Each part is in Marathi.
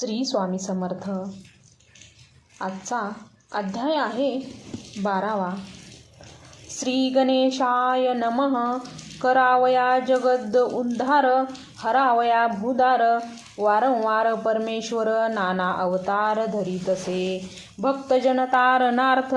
श्री स्वामी समर्थ. आजचा अध्याय आहे बारावा. श्री गणेशाय नमः. करावया जगद उद्धार हरावया भूदार वारंवार परमेश्वर नाना अवतार धरीतसे भक्तजनतारणार्थ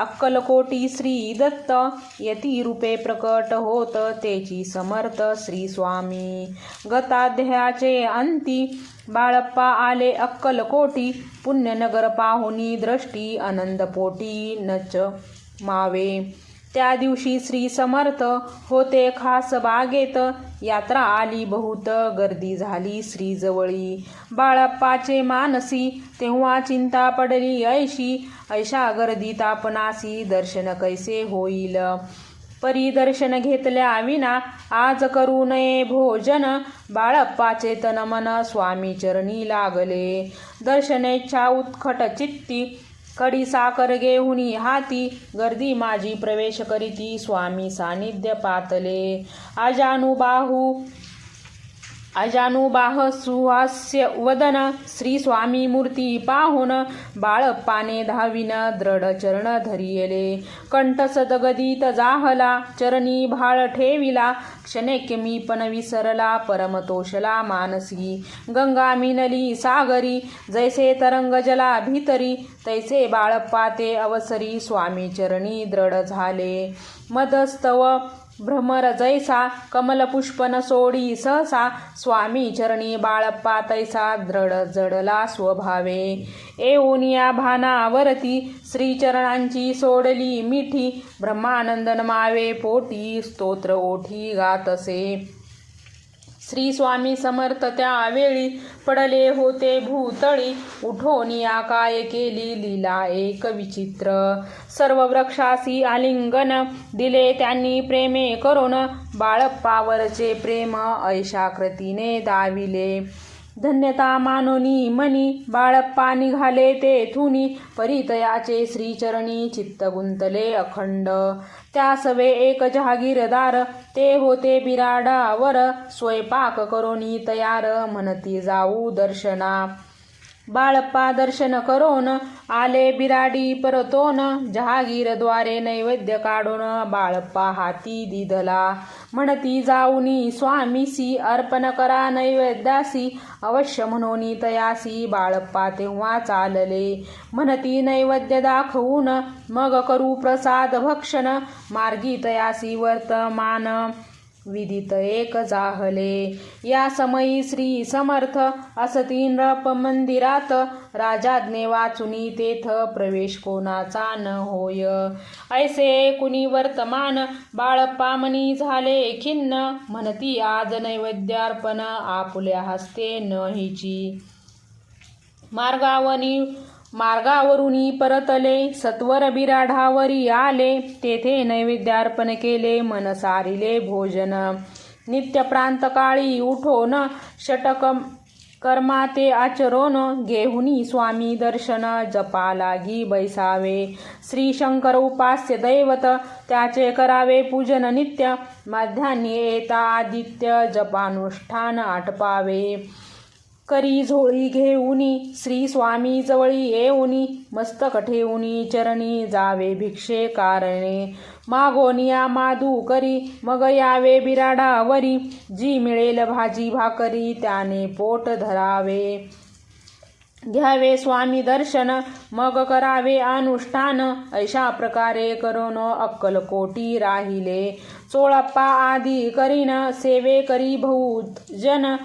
अक्कलकोटी श्री दत्त यती रूपे प्रकट होत तेची समर्थ श्री स्वामी. गताध्यायाचे अंती बाळप्पा आले अक्कलकोटी पुण्यनगर पाहुनी दृष्टी आनंदपोटी नच मावे. त्या दिवशी श्री समर्थ होते खास बागेत. यात्रा आली बहुत गर्दी झाली श्रीजवळी बाळप्पाचे मानसी तेव्हा चिंता पडली ऐशी. ऐशा गर्दी तापनासी दर्शन कैसे होईल? परिदर्शन घेतल्या विना आज करू नये भोजन. बाळप्पाचे तन मन स्वामी चरणी लागले. दर्शनेच्छा उत्खट चित्ती कडी साकर घेऊन हाती गर्दी माझी प्रवेश करीती स्वामी सानिध्य पातले. अजानुबाहू अजानुबाह सुहास्य वदन श्री स्वामी मूर्ती पाहुन बाळप्पाने धाविन दृढ चरण धरियले कंठ सदगदित जाहला चरणी भाळ ठेविला क्षणेक मी पण विसरला परमतोषला मानसी. गंगा मिनली सागरी जैसे तरंग जला भीतरी तैसे बाळप्पा ते अवसरी स्वामी चरणी दृढ झाले. मदस्तव भ्रमर जैसा कमलपुष्पन सोडी सहसा स्वामी चरणी बाळप्पा तैसा दृढ जडला स्वभावे। एऊनिया भानावरती श्रीचरणांची सोडली मिठी ब्रह्मानंदन मावे पोटी स्तोत्र ओठी गातसे। श्री स्वामी समर्थ त्यावेळी पडले होते भूतळी. उठोनी काय केली लीला एक विचित्र. सर्व वृक्षासी आलिंगन दिले त्यांनी प्रेमे करून. बाळप्पावरचे प्रेम ऐशाकृतीने दाविले. धन्यता मानोनी मनी बाळप्पा निघाले तेथुनी परितयाचे श्रीचरणी चित्त गुंतले अखंड. त्या सवे एक जहागीरदार ते होते बिराडावर स्वयंपाक करोनी तयार म्हणती जाऊ दर्शना. बाळप्पा दर्शन करोन आले बिराडी परतोन जहागीरद्वारे नैवेद्य काढून बाळप्पा हाती दिदला. म्हणती जाऊनी स्वामीसी अर्पण करा नैवेद्यासी अवश्य म्हणोनी तयासी बाळप्पा तेव्हा चालले. म्हणती नैवेद्य दाखवून मग करू प्रसाद भक्षण मार्गी तयासी वर्तमान विदित एक जाहले. या समयी श्री समर्थ असती नृप मंदिरात. राजाज्ञे वाचुनी तेथ प्रवेश कोणाचा न होय. ऐसे कुणी वर्तमान बाळपामनी झाले खिन्न. म्हणती आज नैवेद्यार्पण आपुल्या हस्ते न हिची. मार्गावनी मार्गावरूनी परतले सत्वर बिराढावरी आले तेथे नैवेद्यार्पण केले मन सारिले भोजन. नित्य प्रांतकाळी उठोन षटक कर्मा ते आचरोन घेहुनी स्वामी दर्शन जपा लागी बैसावे. श्री शंकर उपास्य दैवत त्याचे करावे पूजन नित्य मध्यान्ही येता आदित्य जपानुष्ठान आटपावे. करी झोळी घेऊनी श्री स्वामी जवळी येऊनी मस्तक ठेवूनी चरणी जावे भिक्षे कारणे. मागोनिया मादू करी मग यावे बिराडावरी. जी मिळेल भाजी भाकरी त्याने पोट धरावे. घ्यावे स्वामी दर्शन मग करावे अनुष्ठान. अशा प्रकारे करून अक्कलकोटी राहिले. चोळप्पा आदी करीन सेवे करी जन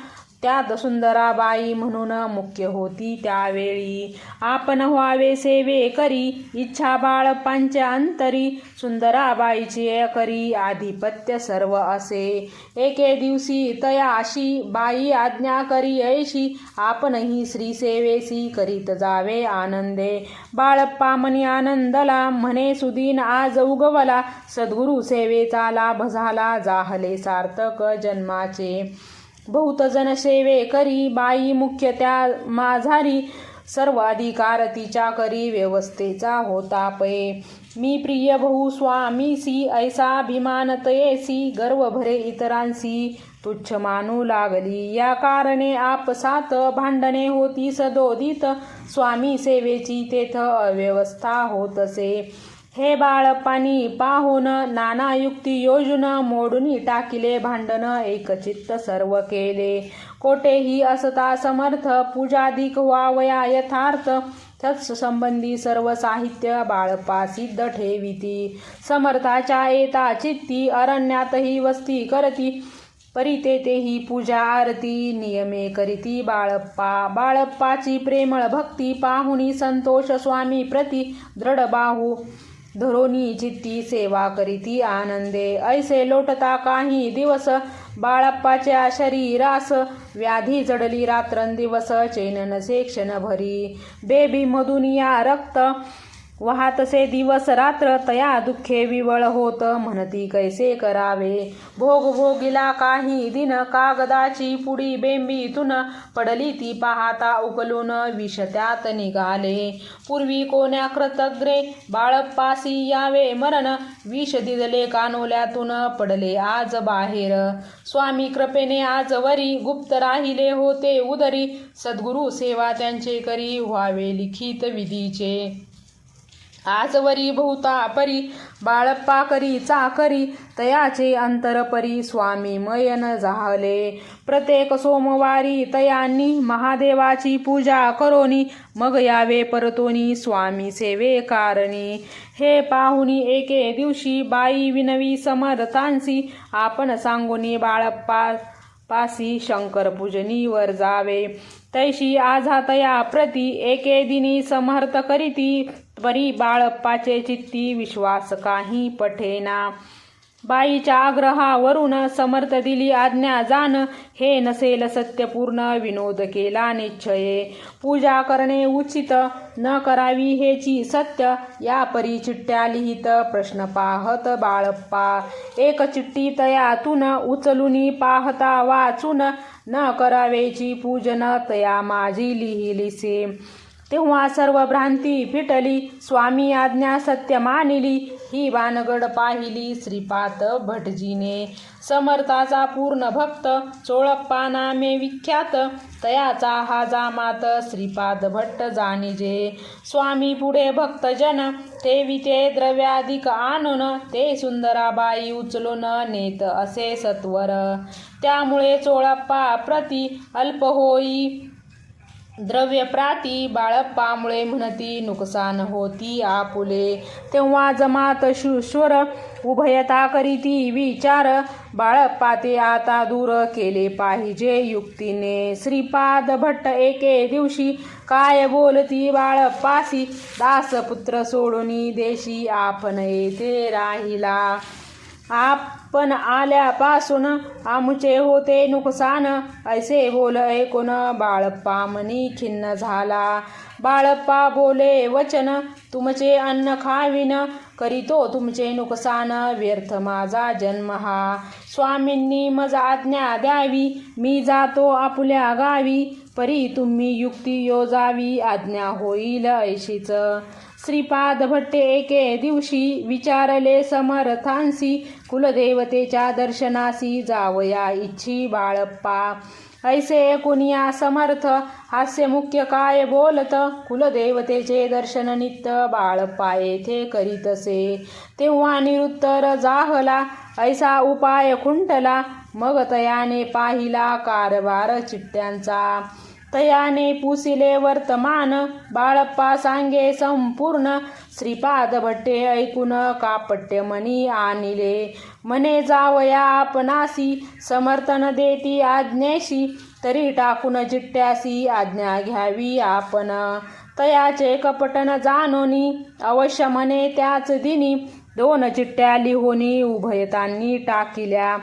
त्यात सुंदराबाई म्हणून मुख्य होती. त्यावेळी आपण व्हावे सेवे करी इच्छा बाळपांच्या अंतरी सुंदराबाईची करी आधिपत्य सर्व असे. एके दिवशी तया अशी बाई आज्ञा करी ऐशी आपणही श्रीसेवेशी करीत जावे आनंदे. बाळप्पा मनी आनंदला म्हणे सुदीन आज उगवला सद्गुरु सेवेचा लाभ झाला जाहले सार्थक जन्माचे. बहुत जन सेवे करी बाई मुख्य त्या माझारी सर्व अधिकार तिच्या करी व्यवस्थेचा होता पै. मी प्रिय बहु स्वामीसी ऐसा अभिमान तयेसी गर्व भरे इतरांसी तुच्छ मानू लागली. या कारणे आपसात भांडणे होती सदोदित स्वामी सेवेची तेथ अव्यवस्था होत असे. हे बाळपाणी पाहून नाना युक्ती योजन मोडून टाकिले भांडण. एकचित्त सर्व केले. कोठेही असता समर्थ पूजाधिक व्हावया यथार्थ. तत्संबंधी सर्व साहित्य बाळपा सिद्ध ठेविती. समर्थाच्या येता चित्ती अरण्यातही वस्ती करती. परिते तेही पूजा आरती नियमे करीती बाळप्पा बाळप्पाची प्रेमळ भक्ती पाहुणी संतोष स्वामी प्रती दृढ बाहू धरोनी जित्ती सेवा करीती आनंदे. ऐसे लोटता काही दिवस बाळप्पाच्या शरीरास. व्याधी जडली रात्रंदिवस चैन नसे क्षणभरी बेबी मधून या रक्त वाहतसे दिवस रात्र तया दुःखे विवळ होत. म्हणती कैसे करावे? भोग भोगिला काही दिन कागदाची पुडी बेंबीतून पडली ती पाहता उकलून विष त्यात निघाले. पूर्वी कोण्या कृतग्रे बाळप्पासी यावे मरण विष दिदले कानोल्यातून पडले आज बाहेर. स्वामी कृपेने आजवरी गुप्त राहिले होते उदरी सद्गुरु सेवा त्यांचे करी व्हावे लिखित विधीचे. आजवरी बहुता परी बाळप्पा करी चाकरी तयाचे अंतरपरी स्वामी मयन झाले. प्रत्येक सोमवारी तयांनी महादेवाची पूजा करोनी मग यावे परतोनी स्वामी सेवे कारणी हे पाहुनी एके दिवशी बाई विनवी समर्थांसी आपण सांगोनी बाळप्पा पासी शंकर पूजनीवर जावे. तैशी आझातया प्रती एके दिनी समर्थ करीती परी बाळप्पाचे चित्ती विश्वास काही पठेना. बाईच्या आग्रहावरून समर्थ दिली आज्ञा जाण. हे नसेल सत्यपूर्ण विनोद केला निश्चये. पूजा करणे उचित न करावी हेची सत्य. या परी चिठ्ठ्या लिहित प्रश्न पाहत बाळप्पा. एक चिठ्ठी तयातून उचलून पाहता वाचून न करावेची पूजन तया माझी लिहिलीसे. तेव्हा सर्व भ्रांती फिटली. स्वामी आज्ञा सत्य मानिली. ही वानगड पाहिली श्रीपाद भटजीने. समर्थाचा पूर्ण भक्त चोळप्पा नामे विख्यात. तयाचा हा जामात श्रीपाद भट्ट जाणीजे. स्वामी पुढे भक्तजन ठेविते द्रव्याधिक आणून ते सुंदराबाई उचलून नेत असे सत्वर. त्यामुळे चोळप्पा प्रति अल्प होई. द्रव्य प्राती बाळप्पामुळे म्हणती नुकसान होती आपुले. तेव्हा जमात शुश्वर उभयता करीती विचार बाळप्पा ते आता दूर केले पाहिजे युक्तीने. श्रीपाद भट्ट एके दिवशी काय बोलती बाळप्पासी दासपुत्र सोडून देशी आपण येथे राहिला. आप पण आल्यापासून आमचे होते नुकसान. ऐसे बोल ऐकून बाळप्पा मनी खिन्न झाला. बाळप्पा बोले वचन तुमचे अन्न खाविन. करीतो तुमचे नुकसान. व्यर्थ माझा जन्म हा. स्वामींनी मज आज्ञा द्यावी. मी जातो आपल्या गावी. परी तुम्ही युक्ती योजावी. आज्ञा होईल ऐशीच. श्रीपाद भट्टे एके दिवशी विचारले समर्थांसी कुलदेवतेच्या दर्शनासी जावया इच्छी बाळप्पा. ऐसे कुनिया समर्थ हास्य मुख्य काय बोलत? कुलदेवतेचे दर्शन नित्य बाळप्पा येथे करीतसे. तेव्हा निरुत्तर जाहला ऐसा उपाय खुंटला मग तयाने पाहिला कारभार चिठ्ठ्यांचा तयाने पुसिले वर्तमान. बाळप्पा सांगे संपूर्ण. श्रीपाद भट्टे ऐकून कापट्य मनी आणिले. मने जावया आपणासी. समर्थन देती आज्ञेशी. तरी टाकून जिट्ट्यासी आज्ञा घ्यावी आपण. तयाचे कपटन जानोनी अवश्य मने त्याच दिनी. दोन चिट्ट्या लिहोनी उभयतांनी टाकिल्या.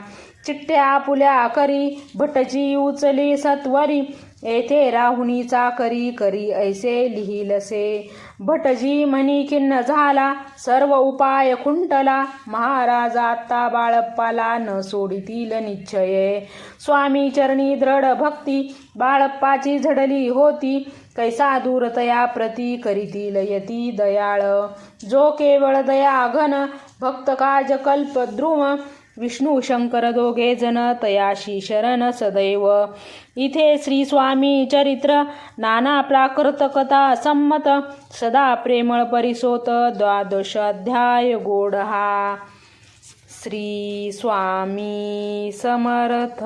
चिट्ट्या आपुल्या करी. भटजी उचली सत्वरी. येथे राहुनीचा करी करी ऐसे लिहिलसे. भटजी म्हणी खिन्न झाला सर्व उपाय खुंटला. महाराज आत्ता बाळप्पाला न सोडितील निश्चये. स्वामी चरणी दृढ भक्ती बाळप्पाची झडली होती. कैसा दूरतया प्रती करीतील यती दयाळ. जो केवळ दया घन भक्त काज कल्प द्रुम. विष्णू शंकर दोघे जण तयाशी शरण सदैव. इथे श्री स्वामी चरित्र नाना प्राकृतकथा संमत सदा प्रेमळ परिसोत द्वादश अध्याय गोड हा श्री स्वामी समर्थ.